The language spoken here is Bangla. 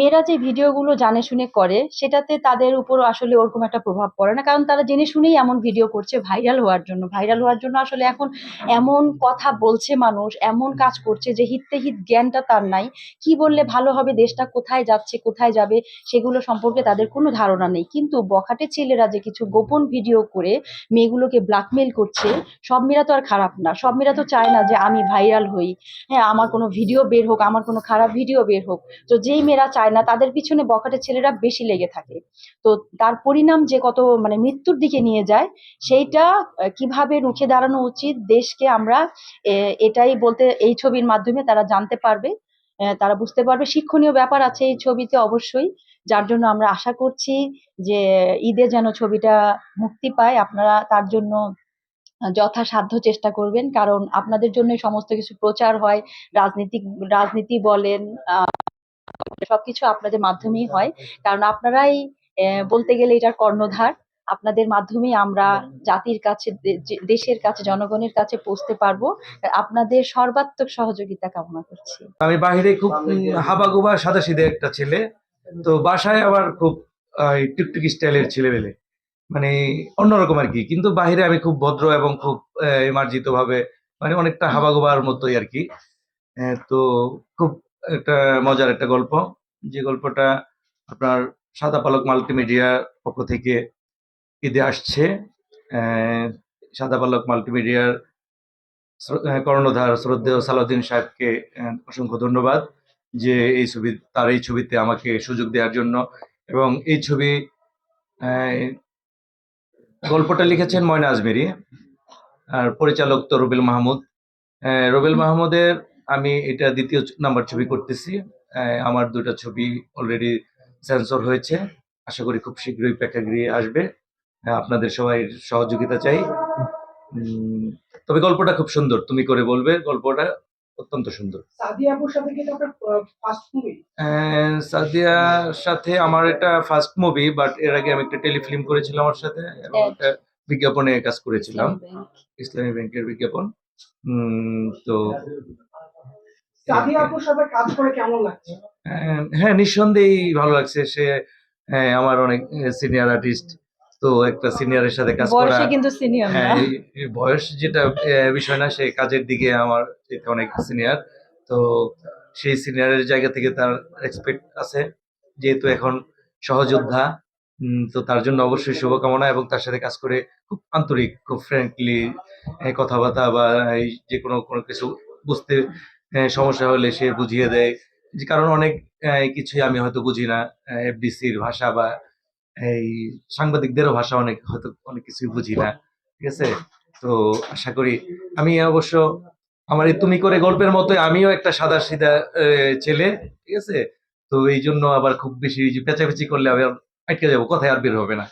মেয়েরা যে ভিডিওগুলো জানে শুনে করে, সেটাতে তাদের উপর আসলে ওরকম একটা প্রভাব পড়ে না। কারণ তারা জেনে শুনেই এমন ভিডিও করছে ভাইরাল হওয়ার জন্য। ভাইরাল হওয়ার জন্য আসলে এখন এমন কথা বলছে মানুষ, এমন কাজ করছে যে হিততে হিত জ্ঞানটা তার নাই। কি বললে ভালো হবে, দেশটা কোথায় যাচ্ছে, কোথায় যাবে, সেগুলো সম্পর্কে তাদের কোনো ধারণা নেই। কিন্তু বখাটে ছেলেরা যে কিছু গোপন ভিডিও করে মেয়েগুলোকে ব্ল্যাকমেল করছে, সব মেয়েরা তো আর খারাপ না। সব মেয়েরা তো চায় না যে আমি ভাইরাল হই। হ্যাঁ আমার কোনো ভিডিও বের হোক, আমার কোনো খারাপ ভিডিও বের হোক। তো যেই মেয়েরা চায় না, তাদের পিছনে বখাটে ছেলেরা বেশি লেগে থাকে। তো তার পরিণাম যে কত মানে মৃত্যুর দিকে নিয়ে যায়, সেইটা কীভাবে রুখে দাঁড়ানো উচিত, দেশকে আমরা এটাই বলতে, এই ছবির মাধ্যমে তারা জানতে পারবে তারা বুঝতে পারবে। শিক্ষণীয় ব্যাপার আছে এই ছবিতে অবশ্যই, যার জন্য আমরা আশা করছি যে ঈদে যেন ছবিটা মুক্তি পায়। আপনারা তার জন্য যথাসাধ্য চেষ্টা করবেন, কারণ আপনাদের জন্য সমস্ত কিছু প্রচার হয়। রাজনীতিক রাজনীতি বলেন সবকিছু আপনাদের মাধ্যমেই হয়। কারণ আপনারাই বলতে গেলে এটার কর্ণধার। আপনাদের মাধ্যমেই আমরা জাতির কাছে দেশের কাছে, জনগণের কাছে পৌঁছতে পারব। আপনাদের সর্বাত্মক সহযোগিতা কামনা করছি। আমি বাহিরে খুব হাবাগুবা সাদা সিধে একটা ছেলে। তো বাসায় আবার খুব টুকটুকি স্টাইলের ছেলেবেলে। মানে অন্যরকম আর কি। কিন্তু বাহিরে আমি খুব ভদ্র এবং খুব মার্জিত ভাবে মানে অনেকটা হাবাগোবার মতোই আর কি। তো খুব একটা মজার একটা গল্প। যে গল্পটা আপনার সাদা পালক মাল্টিমিডিয়ার পক্ষ থেকে ঈদে আসছে। সাদা পালক মাল্টিমিডিয়ার কর্ণধার শ্রদ্ধেয় সালাউদ্দিন সাহেবকে অসংখ্য ধন্যবাদ যে এই ছবি, তার এই ছবিতে আমাকে সুযোগ দেওয়ার জন্য। এবং এই ছবি গল্পটা লিখেছেন ময়না আজমেরি আর পরিচালক তো রুবেল মাহমুদ। রুবেল মাহমুদের আমি এটা দ্বিতীয় নাম্বার ছবি করতেছি। আমার দুটা ছবি অলরেডি সেন্সর হয়েছে। আশা করি খুব শীঘ্রই প্রেক্ষাগৃহে আসবে। আহ, আপনাদের সবাই সহযোগিতা চাই। তবে গল্পটা খুব সুন্দর। তুমি করে বলবে গল্পটা অত্যন্ত সুন্দর। সাদিয়া আপুর সাথে কি এটা ফার্স্ট মুভি আহ, সাদিয়ার সাথে আমার এটা ফার্স্ট মুভি বাট এর আগে আমি একটা টেলিফিল্ম করেছিলাম আমার সাথে এবং একটা বিজ্ঞাপনে কাজ করেছিলাম। ইসলামী ব্যাংকের বিজ্ঞাপন। তো সাদিয়া আপুর সাথে কাজ করে কেমন লাগছে? হ্যাঁ নিঃসন্দেহেই ভালো লাগছে। সে হ্যাঁ, আমার অনেক সিনিয়র আর্টিস্ট তো একটা সিনিয়রের সাথে কাজ করা কিন্তু সিনিয়র হ্যাঁ বয়স যেটা বিষয় না সে কাজের দিকে আমার অনেক সিনিয়র তো সেই সিনিয়রের জায়গা থেকে তার এক্সপেক্ট আছে যেহেতু এখন সহযোদ্ধা উম, তো তার জন্য অবশ্যই শুভকামনা এবং তার সাথে কাজ করে খুব আন্তরিক খুব ফ্র্যাঙ্কলি কথাবার্তা বা এই যে কোনো কোনো কিছু বুঝতে সমস্যা হলে সে বুঝিয়ে দেয়। যে কারণ অনেক কিছুই আমি হয়তো বুঝি না। এফডিসির ভাষা বা এই সাংবাদিকদেরও ভাষা অনেক, হয়তো অনেক কিছুই বুঝি না। ঠিক আছে? তো আশা করি আমি অবশ্য আমার এই তুমি করে গল্পের মতো আমিও একটা সাদা সিধা ছেলে। ঠিক আছে? তো এই জন্য আবার খুব বেশি পেঁচাপেচি করলে আবার আটকে যাব, কথায় আর বের হবে না।